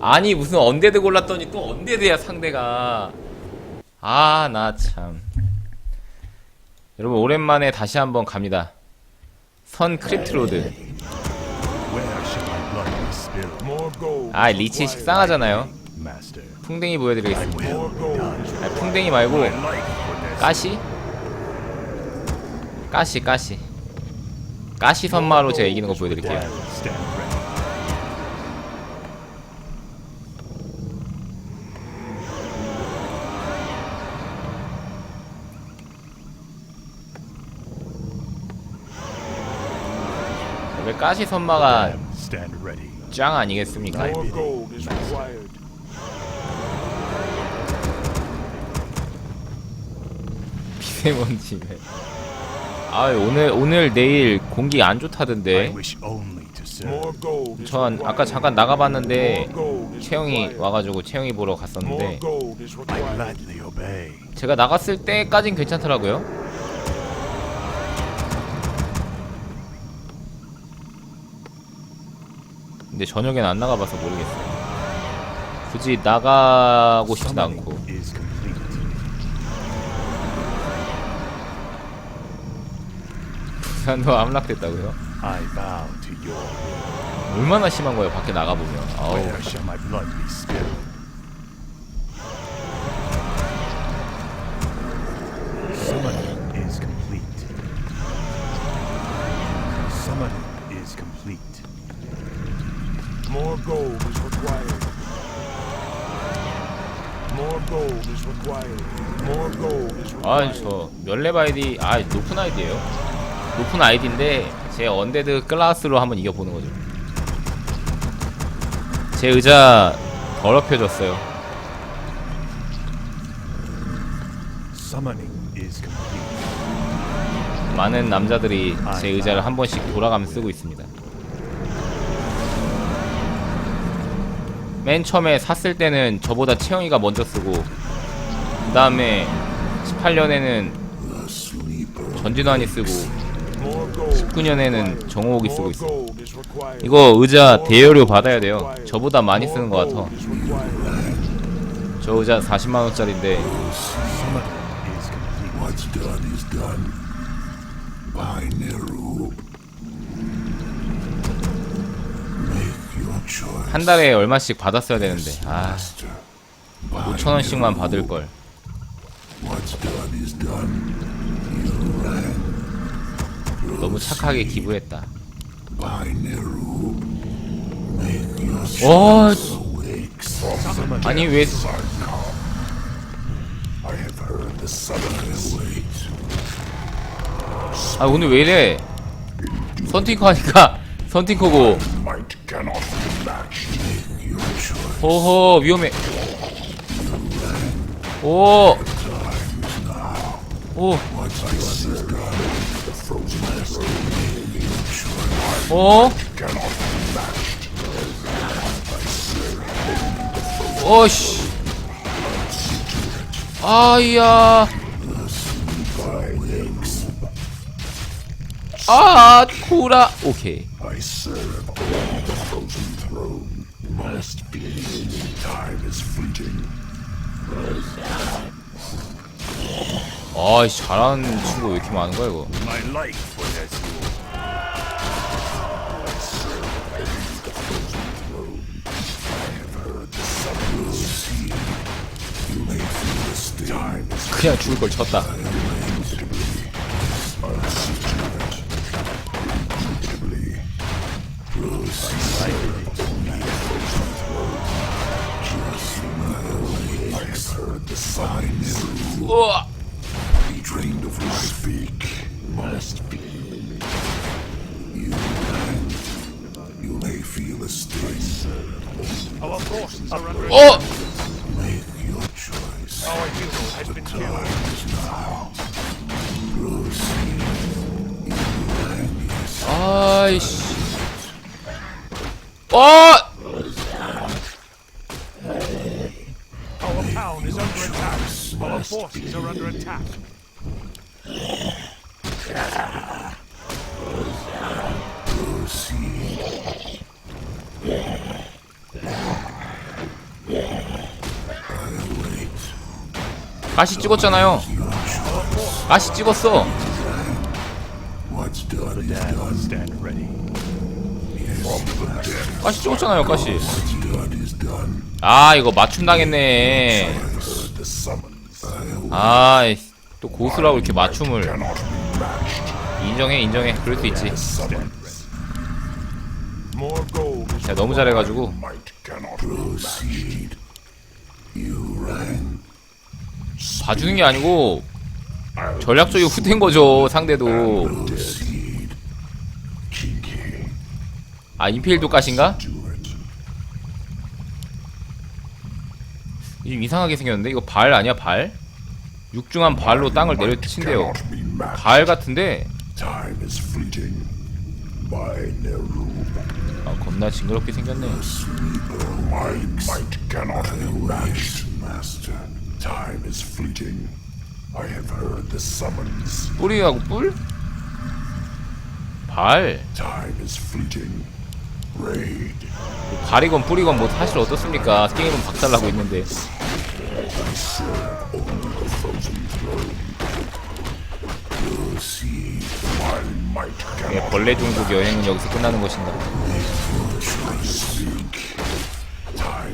아니 무슨 언데드 골랐더니 또 언데드야 상대가 아 나 참 여러분 오랜만에 다시 한번 갑니다 선 크립트로드. 아 리치 식상하잖아요 풍뎅이 보여드리겠습니다. 아 풍뎅이 말고. 까시? 까시 까시 까시 선마로 제가 이기는 거 보여드릴게요 왜 까시 선마가. 짱 아니겠습니까? 미세먼지네 아 오늘 오늘 내일 공기 안 좋다던데 전. 아까 잠깐 나가봤는데 채영이. 와가지고 채영이 보러 갔었는데. 제가 나갔을 때까진 괜찮더라고요 근데 저녁엔 안 나가봐서 모르겠어요. 굳이 나가고 싶진 않고. 부산도 암락됐다고요? 얼마나 심한 거예요 밖에 나가보면. 아우 Where shall my blood be spilled? Summoning is complete. Summoning is complete. More gold is required. More gold is required. More gold is 아, required. 저 멸렙 아이디, 아, 높은 아이디예요. 높은 아이디인데 제 언데드 클라스로 한번 이겨보는 거죠. 제 의자 더럽혀졌어요. Summoning is complete. 많은 남자들이 제 의자를 한 번씩 돌아가며 쓰고 있습니다. 맨 처음에 샀을 때는 저보다 채영이가 먼저 쓰고 그 다음에 18년에는 전진환이 쓰고 More gold. 19년에는 정호옥이 쓰고 있어. 이거 의자 대여료 받아야 돼요. 저보다 많이 쓰는 것 같아. 저 의자 40만 원짜리인데 Summoning is complete. What's done is done. By Neru. 한 달에 얼마씩 받았어야 되는데 아 Master. By 5천 원씩만 받을 걸. What's done is done. You ran. 너무 착하게 기부했다. 어 awakes. 아니 왜. 아 오늘 왜 이래? 선팅커 하니까 선팅커고 호호 위험해. 오. 오. 어? 어씨. 아야. 아 쿠라. 오케이. Must be. Time is fleeting. 아이 잘하는 친구 왜 이렇게 많은 거야 이거? My life for this. You may feel the sting. Time is 그냥 죽을 걸 쳤다. unseated. I've Ugh. Be drained of life. Speak must be. You. You may feel a sting. Oh of course. under oh. Make your choice. Oh, been killed. now. Oh! Our town is under attack. Our forces are under attack. Proceed. 아씨 찍었잖아요. 아씨 찍었어. 아씨 찍었잖아요, 까시. 아 이거 맞춤 당했네. Summons. 아, 또 고수라고 이렇게 맞춤을 인정해 인정해 그럴 수 있지. 제가 너무 잘해가지고. 봐주는 게 아니고 전략적인 후퇴인 거죠 상대도. 아? Do it. 좀 이상하게 생겼는데 이거 발 아니야 발? 육중한 발로 땅을 내려친대요. 발 같은데. 아 겁나 징그럽게 생겼네. 뿌리하고 뿔? 발. 발이건 뿌리건 뭐 사실 어떻습니까? 게임은 박살나고 있는데. 예, 벌레 종족 여행은 여기서 끝나는 것인가? 자,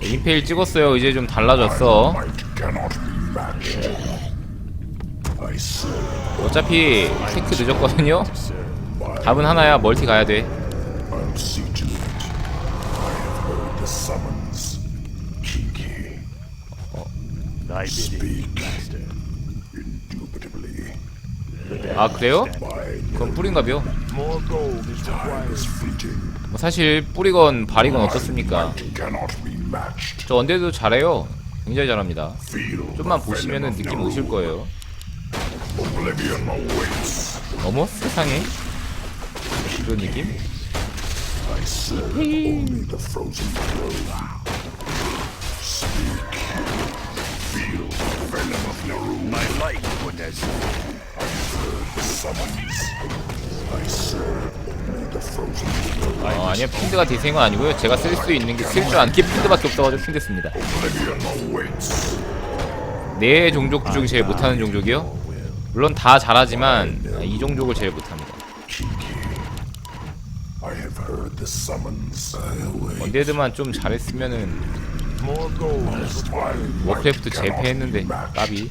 임페일 찍었어요. 이제 좀 달라졌어. 어차피 테크 늦었거든요. 답은 하나야. 멀티 가야 돼. I'll see to it. I have heard the summons. Kinky. thy bidding, master. Indubitably. 아 그래요? 그럼 뿌린가벼? 뭐 사실 뿌리건 발이건 어떻습니까? 저 언제도 잘해요. 굉장히 잘합니다. 좀만 보시면은 느낌. 오실 거예요. 어머 세상에 이런 느낌? 어, 아니요 핀드가 대생은 아니고요. 제가 쓸 수 있는 게 쓸줄 아는 게 핀드밖에 없어가지고 핀드 씁니다. 네 종족 중 제일 못하는 종족이요? 물론 다 잘하지만 이 종족을 제일 못합니다. 언데드만 좀 잘했으면은. 워크래프트 재패했는데 까비.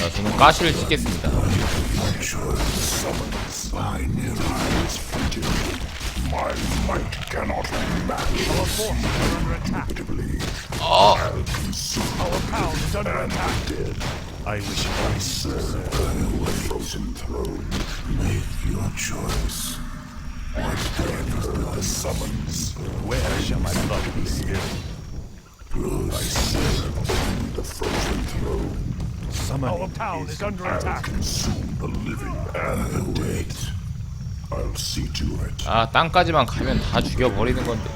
자, 저는 가시를 찍겠습니다. choice. Summons. My time is fleeting. My might cannot be matched. Our forces are under attack. Indubitably. 어 I'll consume Our town is under and attack. the dead. I wish I Serve the frozen throne. Make your choice. I have heard the summons. Where shall my blood be spilled? I serve only the frozen throne. Our Summoning town is is under I'll attack. consume the living and the dead. I'll see to it. 아 땅까지만 가면 다 죽여버리는 건데.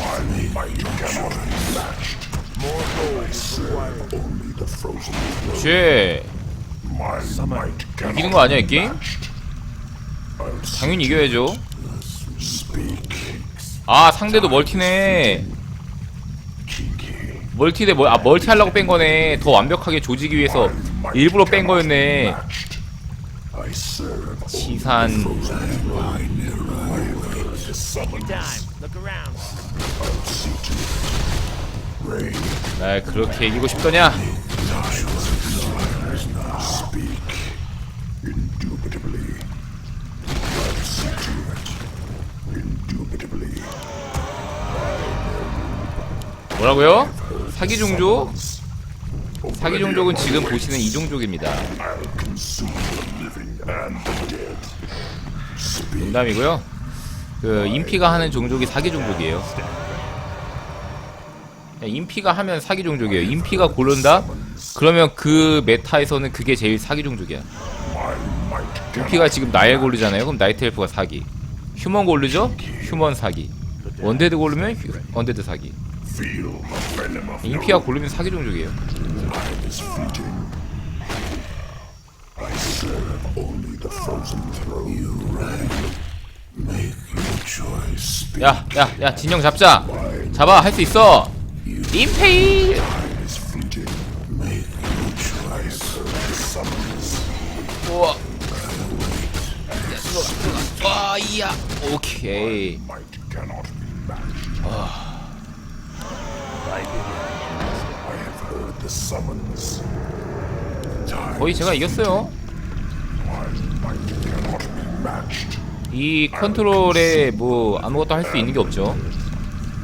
My might cannot be matched. More gold required. Only the frozen throne. 쟤 My might 이기는 cannot 거 아니야 이 게임? I'll see 당연히 이겨야죠. speak. 아 상대도 멀티네. 멀티 대 멀, 아 멀티 하려고 뺀 거네. 더 완벽하게 조지기 위해서 일부러 뺀 거였네. 지산. 날 그렇게 이기고 싶더냐? 뭐라고요? 사기 종족? 사기 종족은 지금 보시는 이 종족입니다. 농담이고요. 그 인피가 하는 종족이 사기 종족이에요. 야, 인피가 하면 사기 종족이에요. 인피가 고른다? 그러면 그 메타에서는 그게 제일 사기 종족이야. 인피가 지금 나엘 고르잖아요. 그럼 나이트 엘프가 사기. 휴먼 고르죠? 휴먼 사기. 원데드 고르면 휴, 원데드 사기. 인피가 고르면 사기 종족이에요. 야, 야, 야, 진영 잡자. 잡아, 할 수 있어. summons. 우와. 와, 이야. 오케이. Might cannot be matched. I have heard the summons. Time 거의 제가 이겼어요. 이 컨트롤에 뭐 아무것도 할 수 있는 게 없죠.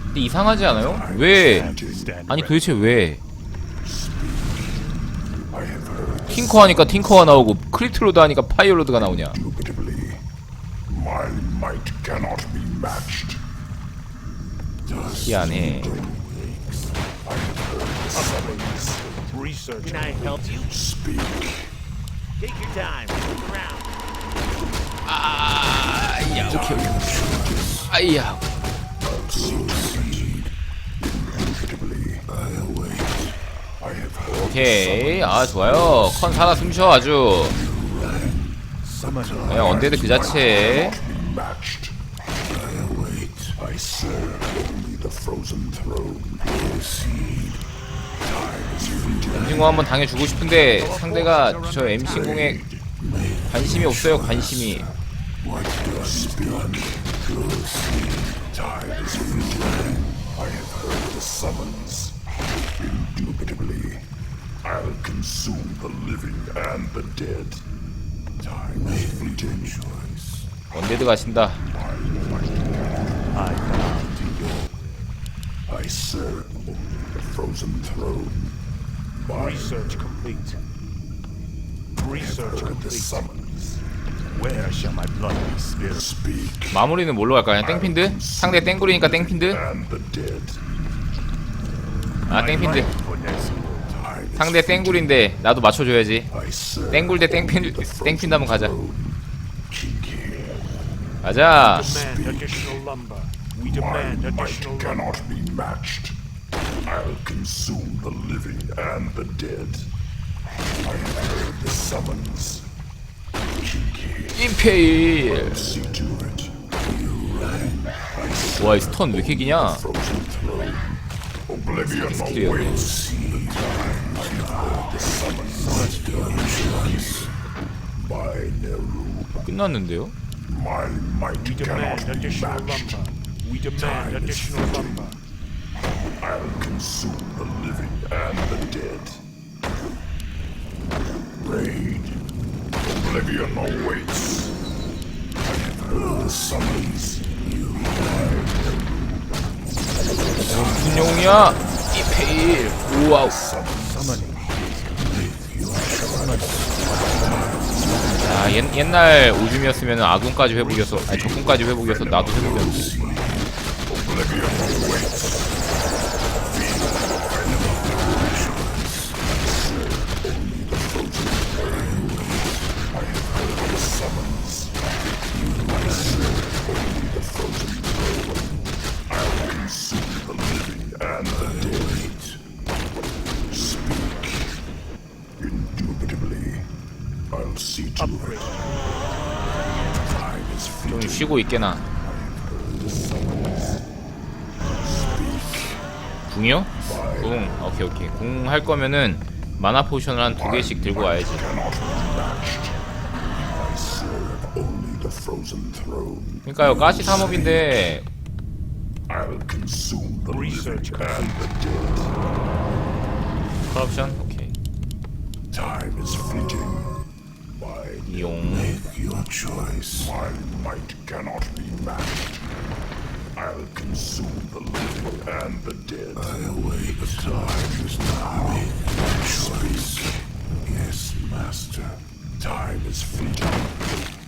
근데 이상하지 않아요? 왜? 아니 도대체 왜? 팅커 하니까 팅커가 나오고 크리트로드 하니까 파이어로드가 나오냐? 희한해. Research. Can I help you? Speak. Take your time. Look around. 아 야, 오케이, 오케이. 아야. Have heard 오케이. 아 좋아요. 컨 살아 숨쉬어 아주. 그냥 언데드 그 자체. be 임신공 한번 당해주고 싶은데 상대가 저 임신공에 관심이 없어요. 관심이. 언데드 가신다. I serve the frozen throne. My Research complete. Research complete. summons. Where shall my blood be spilled? Speak. 마무리는 뭘로 갈까요? 그냥 땡핀드? 상대 땡굴이니까 땡핀드? And the dead. 아 땡핀드. Is 상대 땡굴인데 나도 맞춰줘야지. I serve 땡굴 대 땡핀 땡핀드 한번 가자. Kinky. 가자. Demand additional lumber. We demand My might additional lumber. cannot be matched. I'll consume the living and the dead. I have heard the summons. Kinky. 임페일. See to it. You ran. I serve 와이 스턴 왜 이렇게 기냐? frozen throne. Oblivion 스킬이에요. awaits. The time I have heard the summons. Chance. My Neru. 끝났는데요? My might We cannot demand be additional matched. lumber. We demand additional lumber. I'll consume the living and the dead. Raid. Oblivion awaits. I have heard the summons. You 무슨 영웅이야? 임페일. 우와우. 아 옛, 옛날 오줌이었으면 아군까지 회복이었어 아니 적군까지 회복이었어 나도 회복이었는데 Oblivion awaits. 쉬고 있게나 궁이요? 궁 오케이 오케이 궁 할 거면은 마나 포션을 한 두 개씩 들고 와야지. 그러니까요 가시 3업인데 I'll consume the Research living and the dead. 컬옵션 오케이 Yung. Make your choice. My might cannot be matched. I'll consume the living and the dead. I await the time is now. Make your choice. Yes, master. Time is fleeting.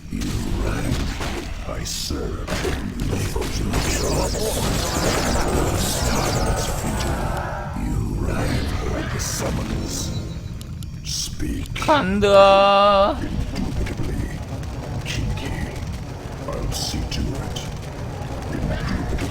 You rank. I serve. The your choice. Time is fleeting. You rank. The summoners. Speak. 看的。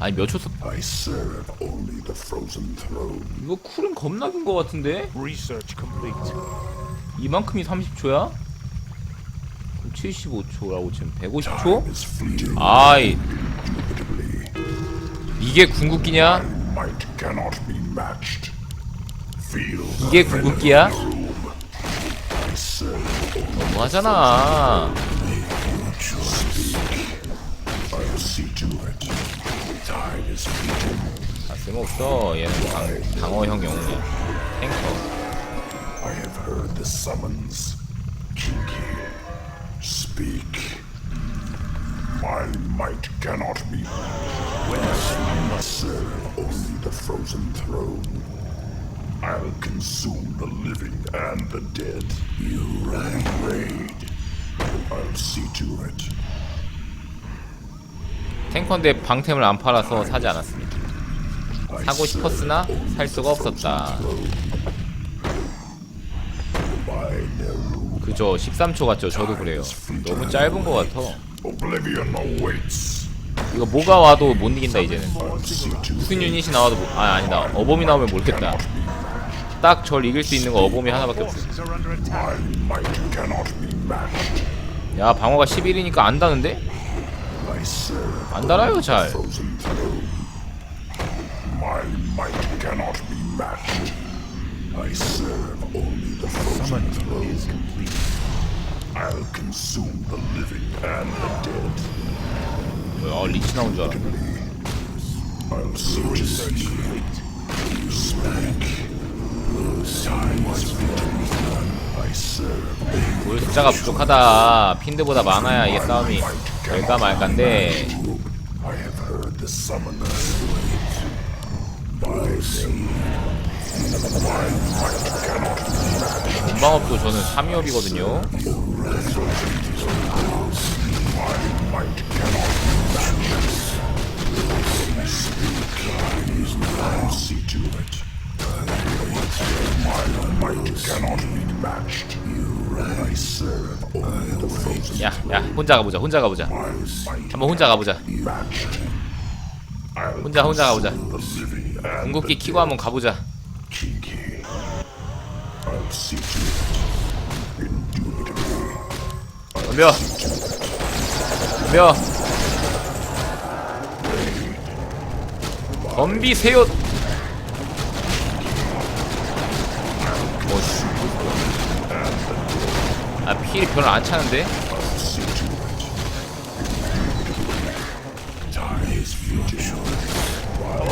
아니 몇초 써? I serve only the frozen throne. 이거 쿨은 겁나 긴 거 같은데 Research complete. 이만큼이 30초야? 그럼 75초라고 지금 150초? Time is fleeting. 아이. 이게 궁극기냐? Might cannot be matched. Feel 이게 궁극기야? I serve 뭐 하잖아 I'll see to it. Time is fleeting. 아 쓸모없어 얘는 강, 강어형 영웅이야 탱커 I have heard the summons. Kinky. Speak. My might cannot be. I must serve only the frozen throne. I'll consume the living and the dead. You ran raid. I'll see to it. 탱커인데 방템을 안 팔아서 사지 않았습니다. 사고 싶었으나 살 수가 없었다. 그죠 13초 같죠? 저도 그래요. 너무 짧은 거 같아. 이거 뭐가 와도 못 이긴다 이제는. 무슨 유닛이 나와도 못, 아 아니다. 어범이 나오면 모르겠다. 딱 절 이길 수 있는 거 어범이 하나밖에 없어. 야 방어가 11이니까 안다는데? I serve 안 달아요 잘 frozen throne. My might cannot be matched. I serve only the frozen throne. Is complete. I'll consume the living and the dead. 어 리치 나온 줄 알아 I'll 볼 숫자가 부족하다 핀드보다 많아야 이게 싸움이 될까 말까인데 본방업도 저는 3위업이거든요 혼자 가보자 혼자 가보자. 한번 혼자 가보자. 혼자 혼자 가보자. 궁극기 키고 한번 가보자. 덤벼. 덤벼. 덤비세요. 아 필이 별로 안 차는데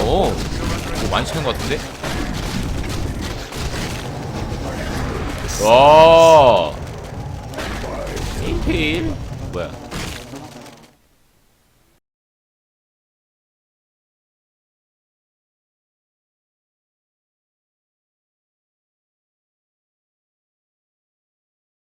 오, 뭐 많이 차는 것 같은데? 와, 1대1? 뭐야?